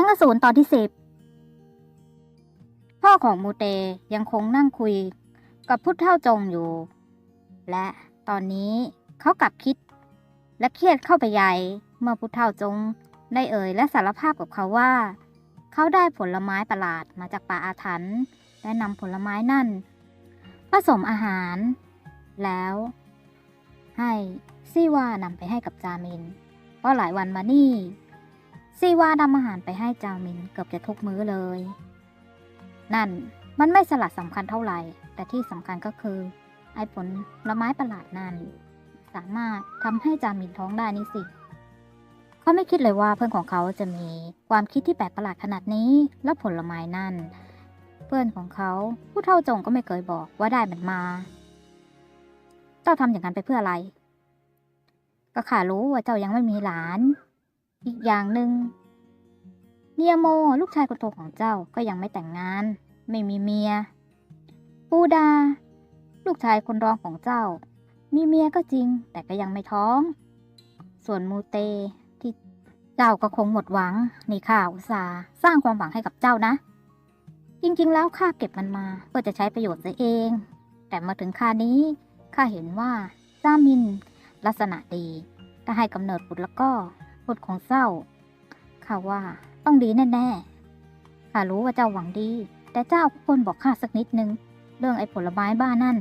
ยงอสูรตอนที่สิบพ่อของมูเตยังคงนั่งคุยกับพุทธเท่าจงอยู่ และตอนนี้เขากลับคิด และเครียดเข้าไปใหญ่เมื่อพุทธเท่าจงได้เอ่ยและสารภาพกับเขาว่า เขาได้ผลไม้ประหลาดมาจากป่าอาถรรพ์และนำผลไม้นั่น ผสมอาหาร แล้ว ให้ซี่ว่านำไปให้กับจามินเพราะหลายวันมานี่ ซีว่านำอาหารไปให้จามินเกือบจะทุกมื้อเลย นั่นมันไม่สลัดสำคัญเท่าไหร่ แต่ที่สำคัญก็คือ ไอ้ผลละไม้ประหลาดนั่นสามารถทำให้จามินท้องได้นี่สิ เขาไม่คิดเลยว่าเพื่อนของเขาจะมีความคิดที่แปลกประหลาดขนาดนี้ แล้วผลไม้นั่น เพื่อนของเขาผู้เท่าจงก็ไม่เคยบอกว่าได้มันมา เจ้าทำอย่างนั้นไปเพื่ออะไร ก็ข้ารู้ว่าเจ้ายังไม่มีหลาน อีกอย่างหนึ่งเนียโมลูกชายคนโตของเจ้าก็ยังไม่แต่งงาน ไม่มีเมีย ปูดา ลูกชายคนรองของเจ้า มีเมียก็จริง แต่ก็ยังไม่ท้อง ส่วนมูเตที่เจ้าก็คงหมดหวังในข้าอุตสาสร้างความหวังให้กับเจ้านะ จริงๆ แล้วข้าเก็บมันมาเพื่อจะใช้ประโยชน์เสียเอง แต่มาถึงข้านี้ข้าเห็นว่าจามิน ลักษณะดีถ้าให้กำเนิดบุตรแล้วก็ ตของเจ้าข้าว่าต้องดีแน่ๆข้ารู้ว่าเจ้าหวังดี แต่เจ้าควรบอกข้าสักนิดนึง เรื่องไอ้ผลไม้บ้านั่น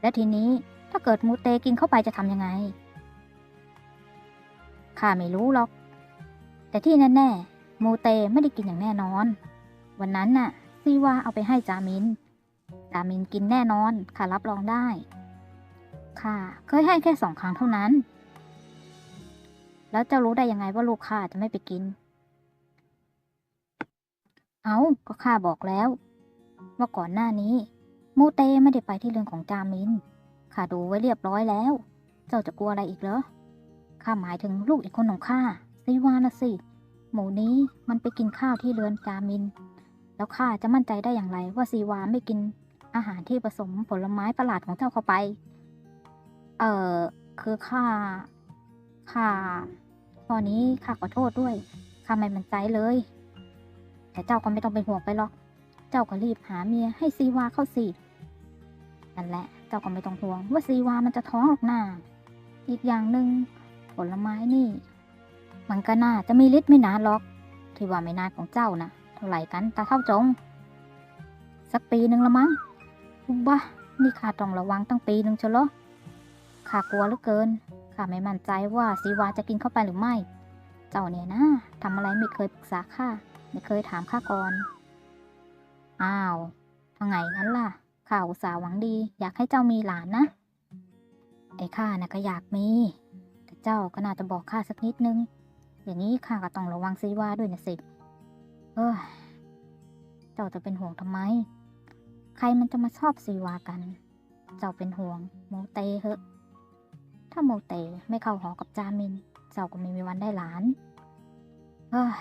และทีนี้ถ้าเกิดมูเตกินเข้าไปจะทำยังไงข้าไม่รู้หรอก แต่ที่แน่ๆมูเตไม่ได้กินอย่างแน่นอน วันนั้นน่ะซีว่าเอาไปให้จามินจามินกินแน่นอนข้ารับรองได้ค่ะเคยให้แค่สองครั้งเท่านั้น แล้วจะรู้ได้ยังไงว่าลูกข้าจะไม่ไปกิน เอาก็ข้าบอกแล้ว ว่าก่อนหน้านี้ มูเตไม่ได้ไปที่เรือนของจามิน ข้าดูไว้เรียบร้อยแล้ว เจ้าจะกลัวอะไรอีกเหรอ ข้าหมายถึงลูกอีกคนของข้าซีวานะสิ หมูนี้มันไปกินข้าวที่เรือนจามิน แล้วข้าจะมั่นใจได้อย่างไรว่าซีวาไม่กินอาหารที่ผสมผลไม้ประหลาดของเจ้าเข้าไป เอ่อ คือข้า ข้าตอนนี้ข้าขอโทษด้วยข้าไม่มั่นใจเลย แต่เจ้าก็ไม่ต้องเป็นห่วงไปหรอก เจ้าก็รีบหาเมียให้ซีวาเข้าสินั่นแหละ เจ้าก็ไม่ต้องห่วง ว่าซีวามันจะท้องหรอกหน้า อีกอย่างหนึ่งผลไม้นี่ มันก็น่าจะมีฤทธิ์ไม่นานหรอก ที่ว่าไม่นานของเจ้านะเท่าไหร่กันตาเท่าจง สักปีหนึ่งละมั้งบ้านี่ข้าต้องระวังตั้งปีหนึ่งเชียวหรอข้ากลัวเหลือเกิน ข้าไม่มั่นใจว่าสีวาจะกินเข้าไปหรือไม่ เจ้าเนี่ยนะทำอะไรไม่เคยปรึกษาข้าไม่เคยถามข้าก่อน อ้าวทางไงงั้นล่ะ ข้าอุตส่าห์หวังดี อยากให้เจ้ามีหลานนะ ไอ้ข้านะก็อยากมี แต่เจ้าก็น่าจะบอกข้าสักนิดนึง อย่างนี้ข้าก็ต้องระวังซีวาด้วยนะสิเฮ้ยเจ้าจะเป็นห่วงทำไม ใครมันจะมาชอบซีวากัน เจ้าเป็นห่วงโมเตเหอะ ถ้าโมเตไม่เข้าหอกับจามิน เจ้าก็ไม่มีวันได้หลานเฮ้ย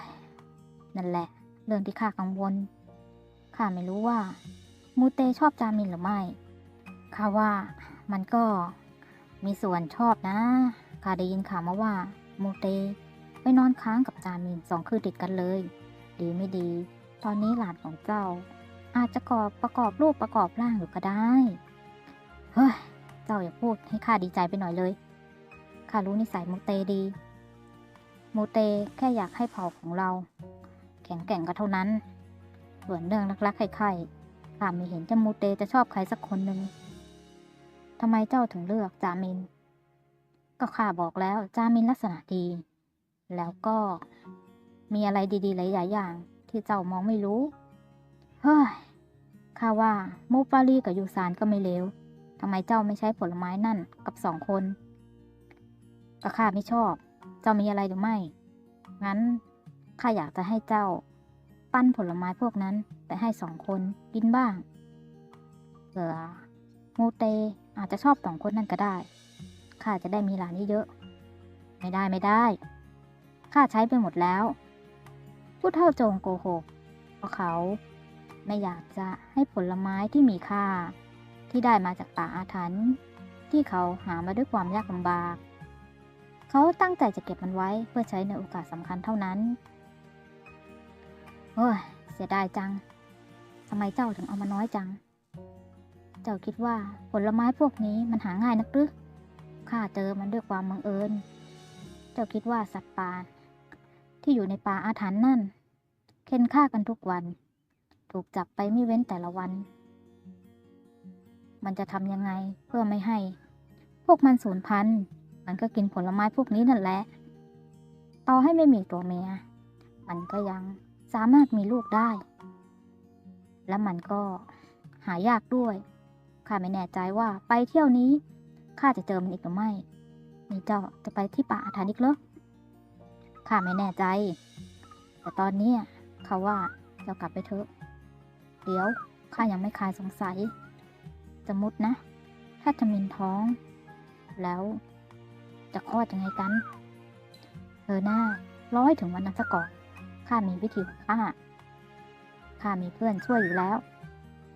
นั่นแหละ เรื่องที่ข้ากังวลข้าไม่รู้ว่า มูเตชอบจามินหรือไม่ข้าว่ามันก็มีส่วนชอบนะข้าได้ยินข่าวมาว่า มูเตไปนอนค้างกับจามินสองคืนติดกันเลย ดีไม่ดี ตอนนี้หลานของเจ้า อาจจะกอบประกอบรูปประกอบร่างอยู่ก็ได้ เฮ้ย เจ้าอย่าพูดให้ข้าดีใจไปหน่อยเลย ข้ารู้นิสัยมูเตดี มูเตแค่อยากให้เผ่าของเรา แข็งแกร่งก็เท่านั้น ส่วนเรื่องรักๆใครๆข้าไม่เห็นจะมูเตจะชอบใครสักคนหนึ่งทำไมเจ้าถึงเลือกจามิน ก็ข้าบอกแล้วจามินลักษณะดี แล้วก็มีอะไรดีๆหลายอย่างที่เจ้ามองไม่รู้ เฮ้ยข้าว่ามูปารีกับยูซานก็ไม่เลว ทำไมเจ้าไม่ใช้ผลไม้นั่นกับสองคนก็ข้าไม่ชอบ เจ้ามีอะไรหรือไม่ งั้นข้าอยากจะให้เจ้า ปั้นผลไม้พวกนั้นไปให้สองคนกินบ้างเผื่อมูเตอาจจะชอบสองคนนั่นก็ได้ ข้าจะได้มีหลานเยอะๆไม่ได้ไม่ได้ ข้าใช้ไปหมดแล้ว ผู้เท่าโจงโกหกเพราะเขาไม่อยากจะให้ผลไม้ที่มีค่า ที่ได้มาจากป่าอาถรรพ์ที่เขาหามาด้วยความยากลำบาก เขาตั้งใจจะเก็บมันไว้เพื่อใช้ในโอกาสสำคัญเท่านั้นเฮ้ยเสียดายจังทำไมเจ้าถึงเอามาน้อยจัง เจ้าคิดว่าผลไม้พวกนี้มันหาง่ายนักหรือข้าเจอมันด้วยความบังเอิญ เจ้าคิดว่าสัตว์ป่าที่อยู่ในป่าอาถรรพ์นั่น เค้นฆ่ากันทุกวัน ถูกจับไปไม่เว้นแต่ละวัน มันจะทำยังไงเพื่อไม่ให้ พวกมันสูญพันธุ์มันก็กินผลไม้พวกนี้นั่นแหละ ต่อให้ไม่มีตัวเมีย มันก็ยังสามารถมีลูกได้ และมันก็หายากด้วย ข้าไม่แน่ใจว่าไปเที่ยวนี้ข้าจะเจอมันอีกหรือไม่นี่เจ้าจะไปที่ป่าอาถรรพ์อีกเหรอ ข้าไม่แน่ใจ แต่ตอนนี้เขาว่าเจ้ากลับไปเถอะ เดี๋ยวข้ายังไม่คลายสงสัย สมมตินะ ถ้าจะมินท้อง แล้วจะคลอดยังไงกันเออหน้าร้อยถึงวันนั้นซะก่อนข้ามีวิธีของข้าข้ามีเพื่อนช่วยอยู่แล้ว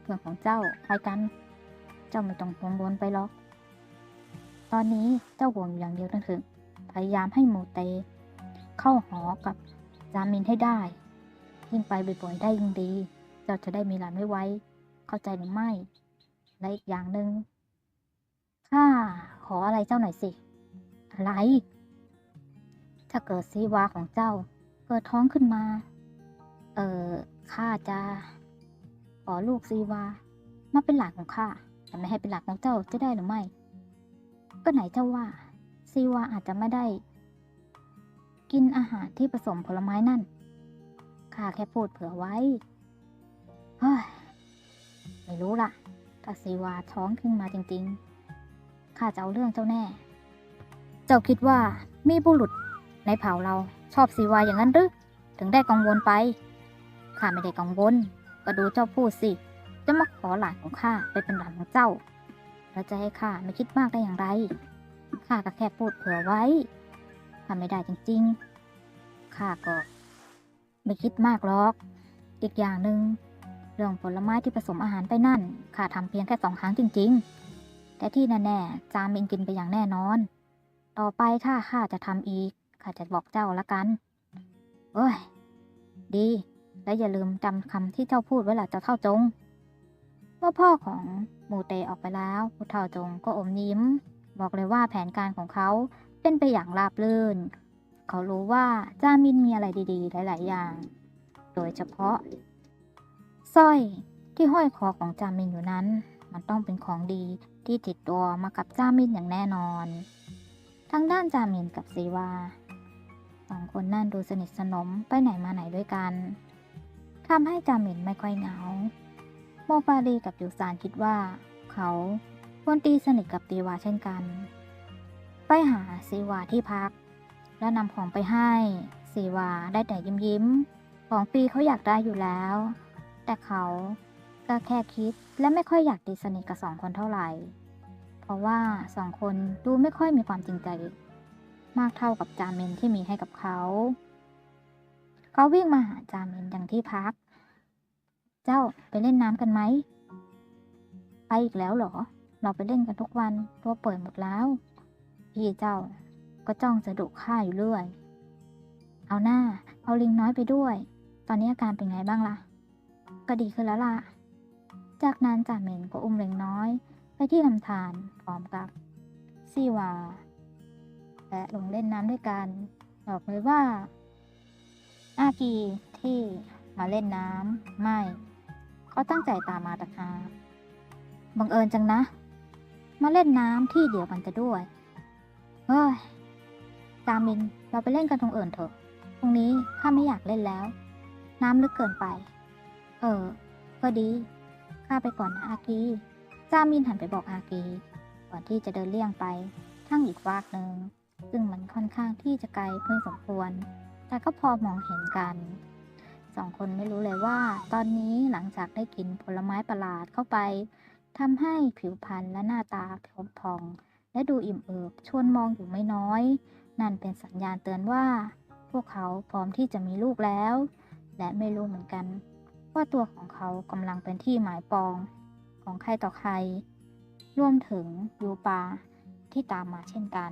เพื่อนของเจ้าใครกัน เจ้าไม่ต้องกังวลไปหรอก ตอนนี้เจ้าห่วงอย่างเดียวนั่นคือพยายามให้โมเต เข้าหอกับจามินให้ได้ ยิ่งไปบ่อยๆได้ยิ่งดี เจ้าจะได้มีหลานไว้ๆเข้าใจหรือไม่ และอีกอย่างหนึ่งข้าขออะไรเจ้าหน่อยสิ อะไร ถ้าเกิดซีวาของเจ้า เกิดท้องขึ้นมา เออข้าจะขอลูกซีวา มาเป็นหลานของข้าแต่ไม่ให้เป็นหลานของเจ้าจะได้หรือไม่ ก็ไหนเจ้าว่า ซีวาอาจจะไม่ได้ กินอาหารที่ผสมผลไม้นั่นข้าแค่พูดเผื่อไว้เฮ้ยไม่รู้ล่ะ ถ้าซีวาท้องขึ้นมาจริงๆ ข้าจะเอาเรื่องเจ้าแน่ เจ้าคิดว่ามีบุรุษในเผ่าเราชอบซีวาอย่างนั้นหรือ ถึงได้กังวลไป ข้าไม่ได้กังวล ก็ดูเจ้าพูดสิ จะมาขอหลานของข้าไปเป็นหลานของเจ้า แล้วจะให้ข้าไม่คิดมากได้อย่างไร ข้าก็แค่พูดเผื่อไว้ ข้าไม่ได้จริงๆ ข้าก็ ไม่คิดมากหรอก อีกอย่างหนึ่ง รื่องผลไม้ที่ผสมอาหารไปนั่นข้าทำเพียงแค่สองครั้งจริง ๆ แต่ที่แน่ๆจามินกินไปอย่างแน่นอน ต่อไปถ้าข้าจะทำอีกข้าจะบอกเจ้าละกันเอ้ย ดี และอย่าลืมจำคำที่เจ้าพูดไว้ล่ะเจ้าเท่าจงเมื่อพ่อของมูเตออกไปแล้วผู้เท่าจงก็อมยิ้ม บอกเลยว่าแผนการของเขาเป็นไปอย่างราบรื่น เขารู้ว่าจามินมีอะไรดีๆ หลาย ๆ อย่าง โดยเฉพาะ สร้อยที่ห้อยคอของจามินอยู่นั้น มันต้องเป็นของดีที่ติดตัวมากับจามินอย่างแน่นอนทางด้านจามินกับซีวาสองคนนั่นดูสนิทสนมไปไหนมาไหนด้วยกันทำให้จามินไม่ค่อยเหงา โมปารีกับยูซานคิดว่า เขาควรตีสนิทกับตีวาเช่นกัน ไปหาซีวาที่พัก และนำของไปให้ซีวาได้แต่ยิ้มยิ้มๆของปีเขาอยากได้อยู่แล้ว แต่เขาก็แค่คิดและไม่ค่อยอยากตีสนิทกับสองคนเท่าไหร่ เพราะว่าสองคนดูไม่ค่อยมีความจริงใจ มากเท่ากับจามินที่มีให้กับเขา เขาวิ่งมาหาจามินอย่างที่พัก เจ้าไปเล่นน้ำกันไหม ไปอีกแล้วเหรอ เราไปเล่นกันทุกวันตัวเปิดหมดแล้ว พี่เจ้าก็จ้องจะดุข้าอยู่เรื่อย เอาหน้า เอาลิงน้อยไปด้วย ตอนนี้อาการเป็นไงบ้างล่ะ ก็ดีขึ้นแล้วล่ะ จากนั้นจ่าเหมนก็อุ้มเลิงน้อย ไปที่ลำธารพร้อมกับซีวา และลงเล่นน้ำด้วยกันบอกเลยว่า อากีที่มาเล่นน้ำไม่เขาตั้งใจตามมาตะคาบังเอิญจังนะ มาเล่นน้ำที่เดียวกันจะด้วยเฮ้ยจามินเราไปเล่นกันตรงอื่นเถอะ ตรงนี้ข้าไม่อยากเล่นแล้ว น้ำลึกเกินไป เออก็ดี ข้าไปก่อนนะอากีจามินหันไปบอกอากีก่อนที่จะเดินเลี่ยงไปทั้งอีกฟากหนึ่ง ซึ่งมันค่อนข้างที่จะไกลเพื่อสมควร แต่ก็พอมองเห็นกัน สองคนไม่รู้เลยว่า ตอนนี้หลังจากได้กินผลไม้ประหลาดเข้าไปทำให้ผิวพรรณและหน้าตาพบพอง และดูอิ่มเอิบชวนมองอยู่ไม่น้อย นั่นเป็นสัญญาณเตือนว่า พวกเขาพร้อมที่จะมีลูกแล้ว และไม่รู้เหมือนกัน ว่าตัวของเขากำลังเป็นที่หมายปองของใครต่อใคร รวมถึงยูปาที่ตามมาเช่นกัน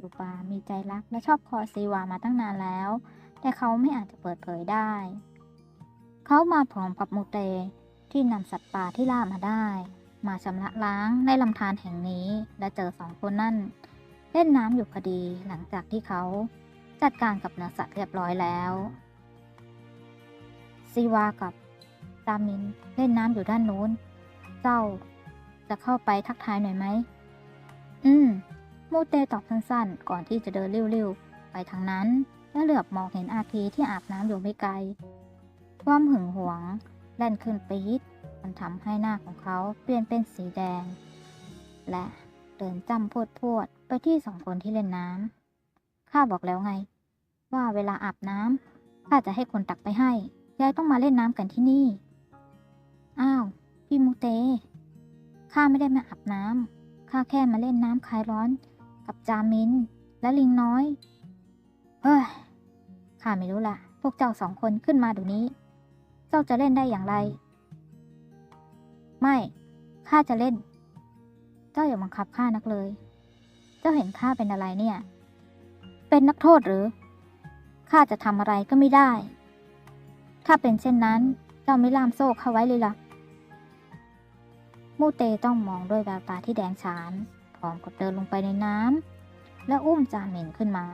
ยูปามีใจรักและชอบคอซีวามาตั้งนานแล้ว แต่เขาไม่อาจจะเปิดเผยได้ เขามาพร้อมกับมูเตที่นำสัตว์ป่าที่ล่ามาได้ มาชำระล้างในลำธารแห่งนี้ และเจอสองคนนั่น เล่นน้ำอยู่พอดีหลังจากที่เขาจัดการกับเนื้อสัตว์เรียบร้อยแล้ว ซีวากับตามินเล่นน้ำอยู่ด้านโน้น เจ้าจะเข้าไปทักทายหน่อยไหม อืม มูเตตอบสั้นๆ ก่อนที่จะเดินเร็วๆ ไปทางนั้น และเหลือบมองเห็นอาคีที่อาบน้ำอยู่ไม่ไกล ความหึงหวง แล่นขึ้นปี๊ดมันทำให้หน้าของเขาเปลี่ยนเป็นสีแดง และเดินจำพวดพวดๆไปที่สองคนที่เล่นน้ำข้าบอกแล้วไง ว่าเวลาอาบน้ำข้าจะให้คนตักไปให้ ยายต้องมาเล่นน้ำกันที่นี่ อ้าว พี่มูเต ข้าไม่ได้มาอาบน้ำข้าแค่มาเล่นน้ำคลายร้อน กับจามิน และลิงน้อย เฮ้ย ข้าไม่รู้ละพวกเจ้าสองคนขึ้นมาเดี๋ยวนี้ เจ้าจะเล่นได้อย่างไร ไม่ ข้าจะเล่น เจ้าอย่าบังคับข้านักเลย เจ้าเห็นข้าเป็นอะไรเนี่ย เป็นนักโทษหรือ ข้าจะทำอะไรก็ไม่ได้ ถ้าเป็นเช่นนั้น เจ้าไม่ล่ามโซ่เข้าไว้เลยล่ะ มูเตต้องมองด้วยแววตาที่แดงฉาน พร้อมกับเดินลงไปในน้ำ และอุ้มจาเหม็นขึ้นมา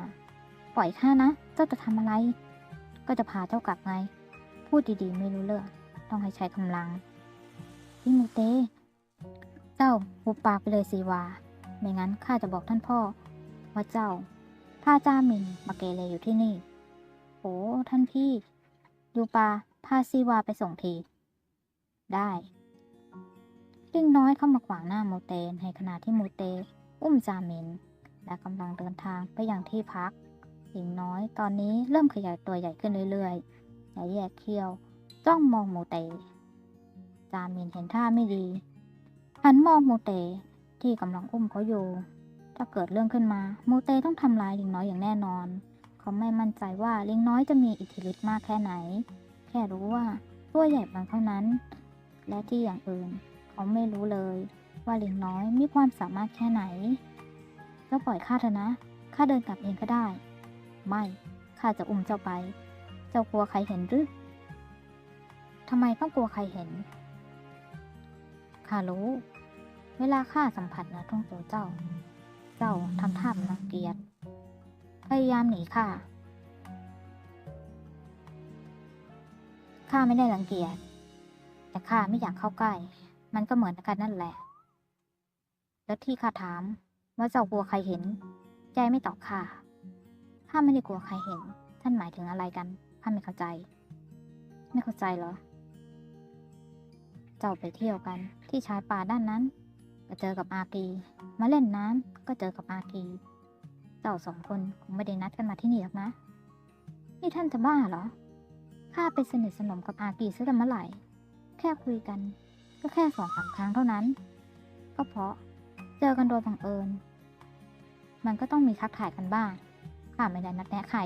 ปล่อยข้านะ เจ้าจะทำอะไร ก็จะพาเจ้ากลับไง พูดดีๆไม่รู้เรื่อง ต้องให้ใช้กำลังพี่มูเต เจ้าหุบปากไปเลยสิวา ไม่งั้นข้าจะบอกท่านพ่อ ว่าเจ้าพาจาหมินมาเกเรอยู่ที่นี่ โอ้ท่านพี่ ยูปาพาซีวาไปส่งที ได้ลิงน้อยเข้ามาขวางหน้าโมเตในขณะที่โมเต อุ้มจามิน และกำลังเดินทางไปยังที่พักลิงน้อยตอนนี้เริ่มขยายตัวใหญ่ขึ้นเรื่อยๆและแยกเขี้ยวจ้องมองโมเต จามินเห็นท่าไม่ดีหันมองโมเตที่กำลังอุ้มเขาอยู่ ถ้าเกิดเรื่องขึ้นมาโมเตต้องทำลายลิงน้อยอย่างแน่นอน เขาไม่มั่นใจว่าลิงน้อยจะมีอิทธิฤทธิ์มากแค่ไหน แค่รู้ว่าตัวใหญ่บางเท่านั้น และที่อย่างอื่น เขาไม่รู้เลยว่าลิงน้อยมีความสามารถแค่ไหนเจ้าปล่อยข้าเถอะนะข้าเดินกลับเองก็ได้ ไม่ข้าจะอุ้มเจ้าไป เจ้ากลัวใครเห็นหรือทำไมต้องกลัวใครเห็นข้ารู้ เวลาข้าสัมผัสเนื้อท่งตัวเจ้า เจ้าทำท่ารังเกียจ พยายามหนีข้าข้าไม่ได้รังเกียจ แต่ข้าไม่อยากเข้าใกล้ มันก็เหมือนกันนั่นแหละ แล้วที่ข้าถามว่าเจ้ากลัวใครเห็น ใจไม่ตอบข้า ข้าไม่ได้กลัวใครเห็น ท่านหมายถึงอะไรกัน ข้าไม่เข้าใจ ไม่เข้าใจเหรอ เจ้าไปเที่ยวกัน ที่ชายป่าด้านนั้น ก็เจอกับอากี มาเล่นน้ำก็เจอกับอากี เจ้าสองคนคงไม่ได้นัดกันมาที่นี่หรอกนะ นี่ท่านจะบ้าเหรอ ข้าไปสนิทสนมกับอากีซะแต่เมื่อไหร่ แค่คุยกัน ก็แค่สองสามครั้งเท่านั้น ก็เพราะเจอกันโดยบังเอิญ มันก็ต้องมีทักทายกันบ้าง ข้าไม่ได้นัดแนะใคร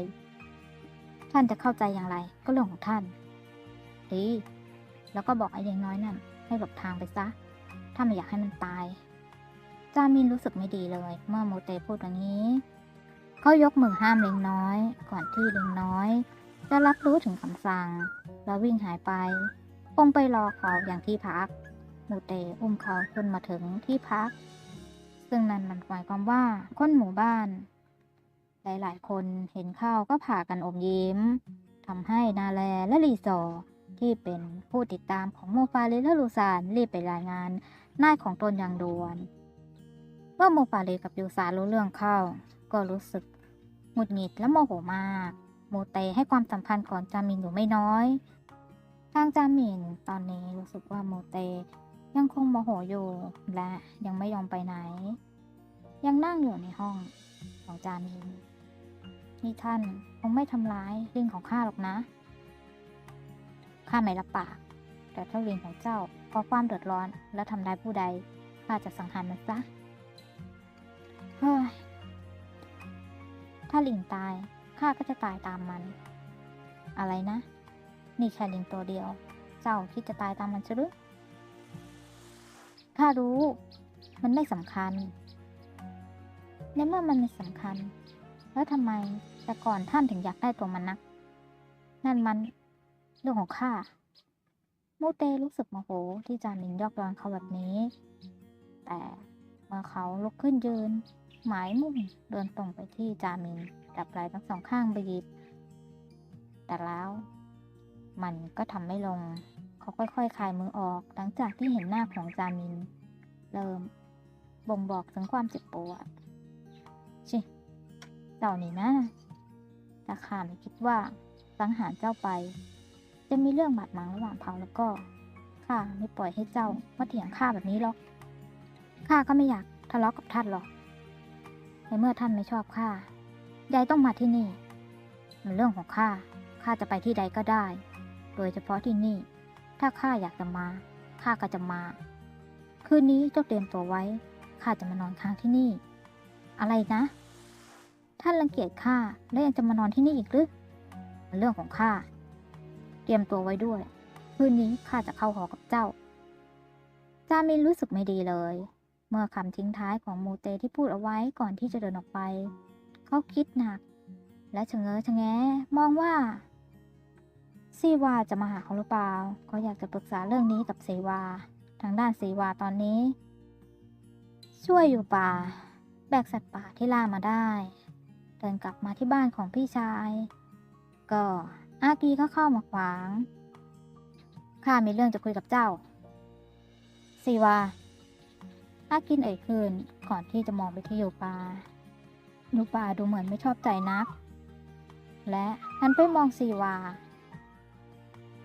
ท่านจะเข้าใจอย่างไรก็เรื่องของท่าน ดี แล้วก็บอกไอ้เด็กน้อยนั่นให้หลบทางไปซะ ถ้าไม่อยากให้มันตายจามินรู้สึกไม่ดีเลย เมื่อโมเตพูดอย่างนี้ เขายกมือห้ามเล็งน้อย ก่อนที่เล็งน้อย จะรับรู้ถึงคำสั่ง แล้ววิ่งหายไปคงไปรอเขาอย่างที่พักโมเตอุ้มเขาขึ้นมาถึงที่พัก ซึ่งนั่นมันหมายความว่าคนหมู่บ้าน หลายๆ คนเห็นเข้าก็พากันอมยิ้มทำให้นาแลและลีซอที่เป็นผู้ติดตามของโมฟาเลและลูซานรีบไปรายงานนายของตนอย่างด่วน เมื่อโมฟาเลกับยูซานรู้เรื่องเข้า ก็รู้สึกหงุดหงิดและโมโหมาก โมเตให้ความสัมพันธ์ก่อนจามินอยู่ไม่น้อย ทางจามินตอนนี้รู้สึกว่าโมเตยังคงโมโหอยู่และยังไม่ยอมไปไหน ยังนั่งอยู่ในห้องของจามิน นี่ท่านคงไม่ทำร้ายลิงของข้าหรอกนะ ข้าไม่รับปาก แต่ถ้าลิงของเจ้าก่อความเดือดร้อนและทำร้ายผู้ใดข้าจะสังหารมันซะ เฮ้ย ถ้าลิงตายข้าก็จะตายตามมัน อะไรนะ นี่แค่ลิงตัวเดียว เจ้าคิดจะตายตามมันใช่หรือข้ารู้ มันไม่สำคัญในเมื่อมันไม่สำคัญ แล้วทำไมแต่ก่อนท่านถึงอยากได้ตัวมันนัก นั่นมันเรื่องของข้ามูเตรู้สึกโมโหที่จามินยอกย้อนเขาแบบนี้ แต่เมื่อเขาลุกขึ้นยืน หมายมุ่งเดินตรงไปที่จามินจับไหล่ทั้งสองข้างบีบ แต่แล้วมันก็ทำไม่ลง เขาค่อยๆคลายมือออก หลังจากที่เห็นหน้าของจามิน เริ่มบ่งบอกถึงความเจ็บปวดชิเจ้านี่นะแต่ข้าไม่คิดว่าสังหารเจ้าไป จะมีเรื่องบาดหมางระหว่างเผาแล้วก็ข้าไม่ปล่อยให้เจ้ามาเถียงข้าแบบนี้หรอกข้าก็ไม่อยากทะเลาะกับท่านหรอก ในเมื่อท่านไม่ชอบข้ายายต้องมาที่นี่ มันเรื่องของข้า ข้าจะไปที่ใดก็ได้ โดยเฉพาะที่นี่ ถ้าข้าอยากจะมา ข้าก็จะมา คืนนี้เจ้าเตรียมตัวไว้ ข้าจะมานอนค้างที่นี่ อะไรนะ ท่านรังเกียจข้าและยังจะมานอนที่นี่อีกหรือ มันเรื่องของข้า เตรียมตัวไว้ด้วย คืนนี้ข้าจะเข้าหอกับเจ้า จามินรู้สึกไม่ดีเลย เมื่อคำทิ้งท้ายของมูเตที่พูดเอาไว้ก่อนที่จะเดินออกไป เขาคิดหนัก และชะเง้อชะแงะมองว่าซีวาจะมาหาเขาหรือเปล่าเขาอยากจะปรึกษาเรื่องนี้กับซีวา ทางด้านซีวาตอนนี้ ช่วยอยู่ป่า แบกสัตว์ป่าที่ล่ามาได้ เดินกลับมาที่บ้านของพี่ชาย ก็อากีก็เข้ามาขวางข้ามีเรื่องจะคุยกับเจ้าซีวา อากินเอ่ยคืนก่อนที่จะมองไปที่ยูปายูปาดูเหมือนไม่ชอบใจนัก และหันไปมองซีวา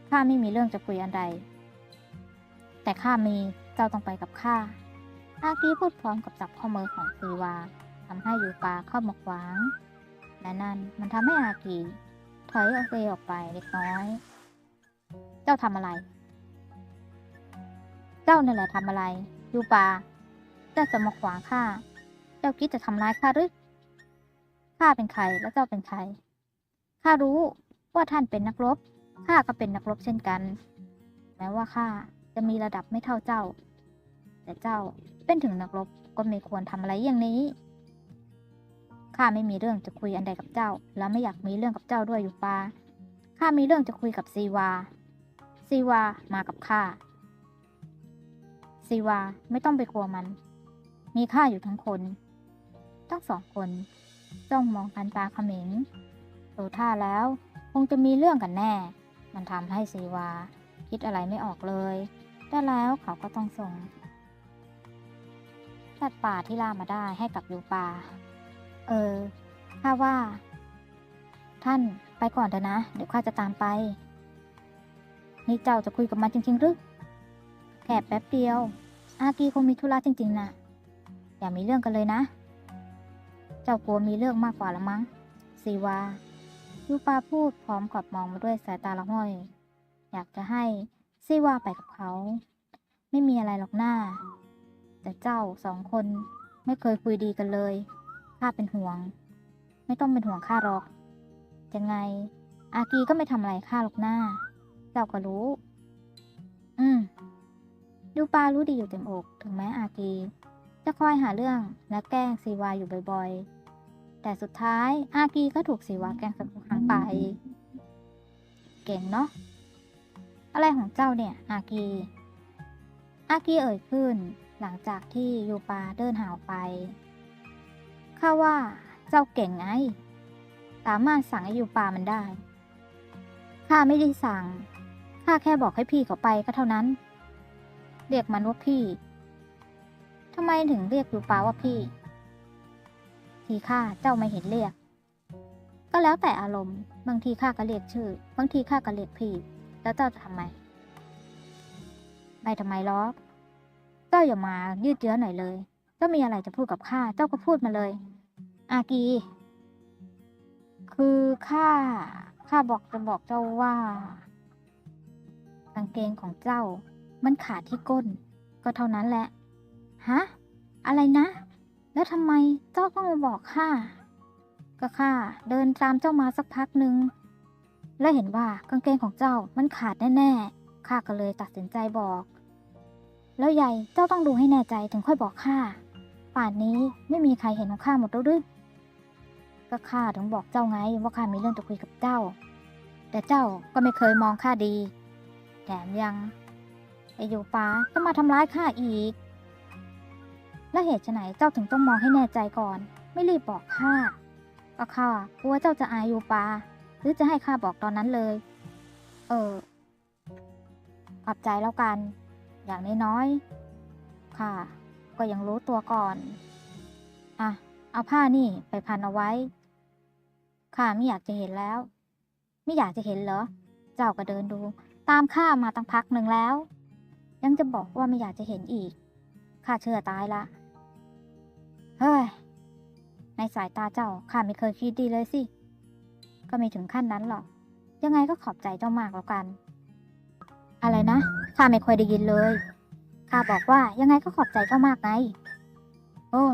ข้าไม่มีเรื่องจะคุยอันใด แต่ข้ามีเจ้าต้องไปกับข้า อากีพูดพร้อมกับจับข้อมือของซีวาทำให้ยูปาเข้ามาขวาง และนั่นมันทำให้อากีถอยออกไปออกไปเล็กน้อย เจ้าทำอะไร เจ้านั่นแหละทำอะไรยูปา เจ้าจะมาขวางข้า เจ้าคิดจะทำร้ายข้าหรือ ข้าเป็นใครและเจ้าเป็นใคร ข้ารู้ว่าท่านเป็นนักรบ ข้าก็เป็นนักรบเช่นกัน แม้ว่าข้าจะมีระดับไม่เท่าเจ้า แต่เจ้าเป็นถึงนักรบก็ไม่ควรทำอะไรอย่างนี้ ข้าไม่มีเรื่องจะคุยอันใดกับเจ้า และไม่อยากมีเรื่องกับเจ้าด้วยอยู่ปาข้ามีเรื่องจะคุยกับซีวา ซีวามากับข้าซีวาไม่ต้องไปกลัวมัน มีข้าอยู่ทั้งคน ทั้งสองคนจ้องมองกันตาเขม็งดูท่าแล้วคงจะมีเรื่องกันแน่ มันทำให้ซีวา คิดอะไรไม่ออกเลย แต่แล้วเขาก็ต้องส่งสัตว์ป่าที่ล่ามาได้ให้กับยูปา เออข้าว่า ท่านไปก่อนเถอะนะ เดี๋ยวข้าจะตามไป นี่เจ้าจะคุยกับมันจริงๆหรือแค่แป๊บเดียว อากีคงมีธุระจริง ๆนะ อย่ามีเรื่องกันเลยนะ เจ้ากลัวมีเรื่องมากกว่าละมั้งซีวายูปาพูดพร้อมกับมองมาด้วยสายตาละห้อย อยากจะให้ซีวาไปกับเขา ไม่มีอะไรหรอกหน้า แต่เจ้าสองคนไม่เคยคุยดีกันเลยข้าเป็นห่วง ไม่ต้องเป็นห่วงข้าหรอกยังไง อากีก็ไม่ทำอะไรข้าหรอกหน้า เจ้าก็รู้ อืมยูปารู้ดีอยู่เต็มอก ถึงแม้อากี จะคอยหาเรื่องและแกล้งซีวาอยู่บ่อยๆ แต่สุดท้ายอากีก็ถูกซีวาแกล้งสักครั้งไป เก่งเนาะ อะไรของเจ้าเนี่ย อากี อากีเอ่ยขึ้นหลังจากที่ยูปาเดินหางออกไป ข้าว่าเจ้าเก่งไง สามารถสั่งให้ยูปามันได้ ข้าไม่ได้สั่ง ข้าแค่บอกให้พี่เขาไปก็เท่านั้น เรียกมันว่าพี่ ทำไมถึงเรียกยูปาว่าพี่ ทีข้าเจ้าไม่เห็นเรียก ก็แล้วแต่อารมณ์ บางทีข้าก็เรียกชื่อ บางทีข้าก็เรียกพี่ แล้วเจ้าจะทำไม ไม่ทำไมหรอเจ้าอย่ามายืดเยื้อหน่อยเลย เจ้ามีอะไรจะพูดกับข้า เจ้าก็พูดมาเลย อากี คือข้า ข้าบอกจะบอกเจ้าว่ากางเกงของเจ้า มันขาดที่ก้น ก็เท่านั้นแหละ ฮะ อะไรนะ แล้วทำไมเจ้าต้องมาบอกข้า ก็ข้าเดินตามเจ้ามาสักพักหนึ่ง และเห็นว่ากางเกงของเจ้ามันขาดแน่ๆ ข้าก็เลยตัดสินใจบอก แล้วใหญ่เจ้าต้องดูให้แน่ใจถึงค่อยบอกข้า ป่านนี้ไม่มีใครเห็นของข้าหมดแล้วหรือก็ข้าถึงบอกเจ้าไงว่าข้ามีเรื่องจะคุยกับเจ้า แต่เจ้าก็ไม่เคยมองข้าดี แถมยังไอยูปาจะมาทำร้ายข้าอีก และเหตุไฉนเจ้าถึงต้องมองให้แน่ใจก่อน ไม่รีบบอกข้าก็ข้ากลัวเจ้าจะอายยูปาหรือจะให้ข้าบอกตอนนั้นเลย เออ ขอบใจแล้วกัน อย่างน้อยๆข้าก็ยังรู้ตัวก่อน อะ เอาผ้านี่ไปพันเอาไว้ข้าไม่อยากจะเห็นแล้ว ไม่อยากจะเห็นเหรอ เจ้าก็เดินดู ตามข้ามาตั้งพักหนึ่งแล้ว ยังจะบอกว่าไม่อยากจะเห็นอีก ข้าเชื่อตายละ เฮ้ย ในสายตาเจ้าข้าไม่เคยคิดดีเลยสิ ก็ไม่ถึงขั้นนั้นหรอก ยังไงก็ขอบใจเจ้ามากแล้วกัน อะไรนะข้าไม่ค่อยได้ยินเลยข้าบอกว่ายังไงก็ขอบใจเจ้ามากไง โอ้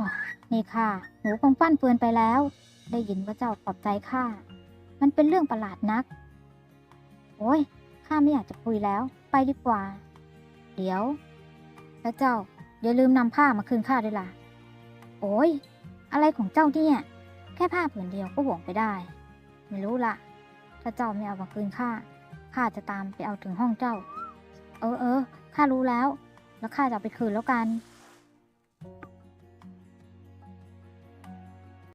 นี่ค่ะ หูคงฟั่นเฟือนไปแล้ว ได้ยินว่าเจ้าขอบใจข้า มันเป็นเรื่องประหลาดนัก โอ้ยข้าไม่อยากจะคุยแล้ว ไปดีกว่า เดี๋ยว แล้วเจ้าอย่าลืมนำผ้ามาคืนข้าด้วยล่ะ โอ้ย อะไรของเจ้าเนี่ย แค่ผ้าผืนเดียวก็ห่วงไปได้ ไม่รู้ละถ้าเจ้าไม่เอามาคืนข้า ข้าจะตามไปเอาถึงห้องเจ้า เออเออข้ารู้แล้ว แล้วข้าจะไปคืนแล้วกัน